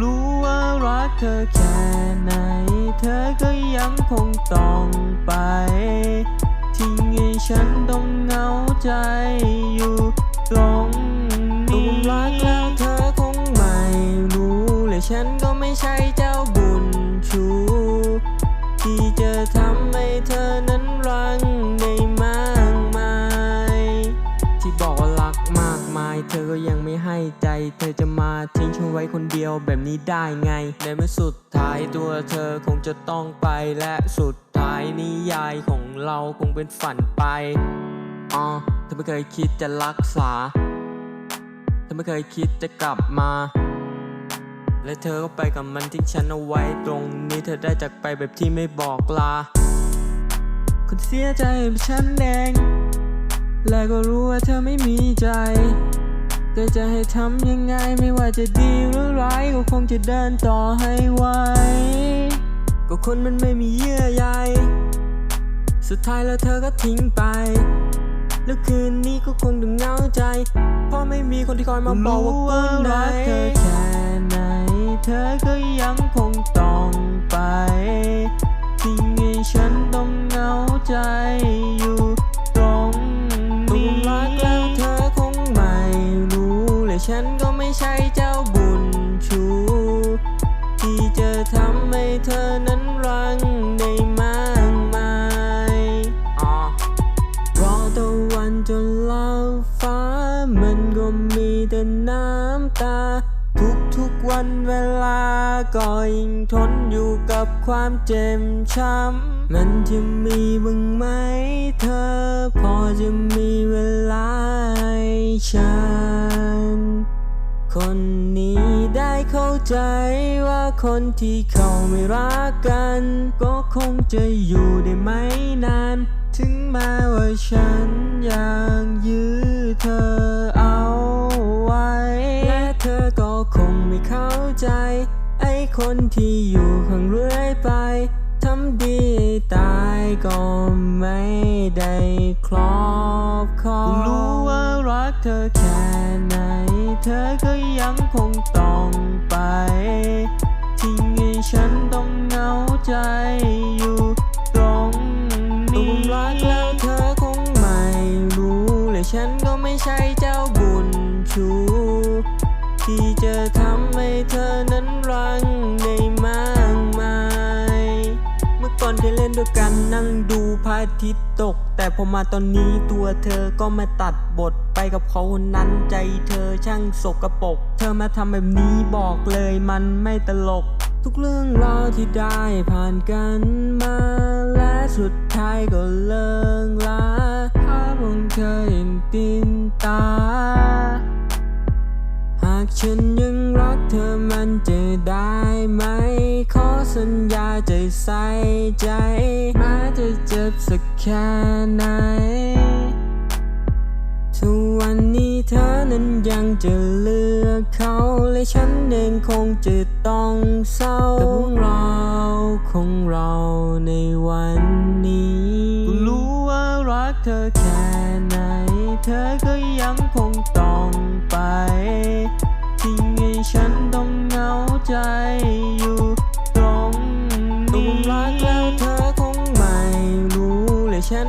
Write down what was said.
รู้ว่ารักเธอแค่ไหน เธอก็ยังคงต้องไป ทิ้งให้ฉันต้องเหงาใจอยู่ตรงนี้รักแล้วเธอคงไม่รู้และฉันก็ไม่ใช่เจ้ ใจ เธอจะมาทิ้งฉันไว้คนเดียวแบบนี้ได้ไง ในเมื่อสุดท้ายตัวเธอคงจะต้องไปและสุดท้ายนิยายของเราคงเป็นฝันไปอ๋อเธอไม่เคยคิดจะรักษา เธอไม่เคยคิดจะกลับมา และเธอก็ไปกับมันทิ้งฉันเอาไว้ตรงนี้เธอได้จากไปแบบที่ไม่บอกลาคุณเสียใจแบบฉันเองและก็รู้ว่าเธอไม่มีใจ แต่จะให้ทำยังไงไม่ว่าจะดีหรือร้ายก็คงจะเดินต่อให้ไหวก็คนมันไม่มีเยื่อใยสุดท้ายแล้วเธอก็ทิ้งไป แล้วคืนนี้ก็คงต้องเหงาใจเพราะไม่มีคนที่คอยมาบอกว่ากูรักเธอแค่ไหน เธอก็ยังคงต้องไปทิ้งให้ฉันต้องเหงาใจ จนลับฟ้า มันก็มีแต่น้ำตา ทุกทุกวันเวลาก็ยิ่งทนอยู่กับความเจ็บช้ำ มันจะมีบ้างไหมเธอ พอจะมีเวลาให้ฉัน คนนี้ได้เข้าใจว่าคนที่เขาไม่รักกัน ก็คงจะอยู่ได้ไม่นาน ถึงแม้ว่าฉันยังยื้อเธอเอาไว้ และเธอก็คงไม่เข้าใจ ไอ้คนที่อยู่ข้างเรื่อยไปทำดีตายก็ไม่ได้ครอบครองรู้ว่ารักเธอแค่ไหน เธอก็ยังคงต้อ นี้รักแล้วเธอคงไม่รู้และฉันก็ไม่ใช่เจ้าบุญชูที่จะทำให้เธอนั้นรังได้มากมาย เมื่อก่อนเคยเล่นด้วยกันนั่งดูพระอาทิตย์ตก แต่พอมาตอนนี้ตัวเธอก็มาตัดบทไปกับเขาคนนั้นใจเธอช่างสกปรกเธอมาทำแบบนี้บอกเลยมันไม่ตลก ทุกเรื่องราวที่ได้ผ่านกันมา สุดท้ายก็เลิกลาภาพของเธอเห็นตินตา หากฉันยังรักเธอมันจะได้ไหม ขอสัญญาจะใส่ใจ แม้จะเจ็บสักแค่ไหนทุกวันนี้เธอนั้นยังจะเลือกเขา และฉันเองคงจะ ต้องเศร้ากับเรื่องราวของเราในวันนี้ก็รู้ว่ารักเธอแค่ไหน เธอก็ยังคงต้องไปทิ้งให้ฉันต้องเหงาใจอยู่ตรงนี้รักแล้วเธอคงไม่รู้และฉัน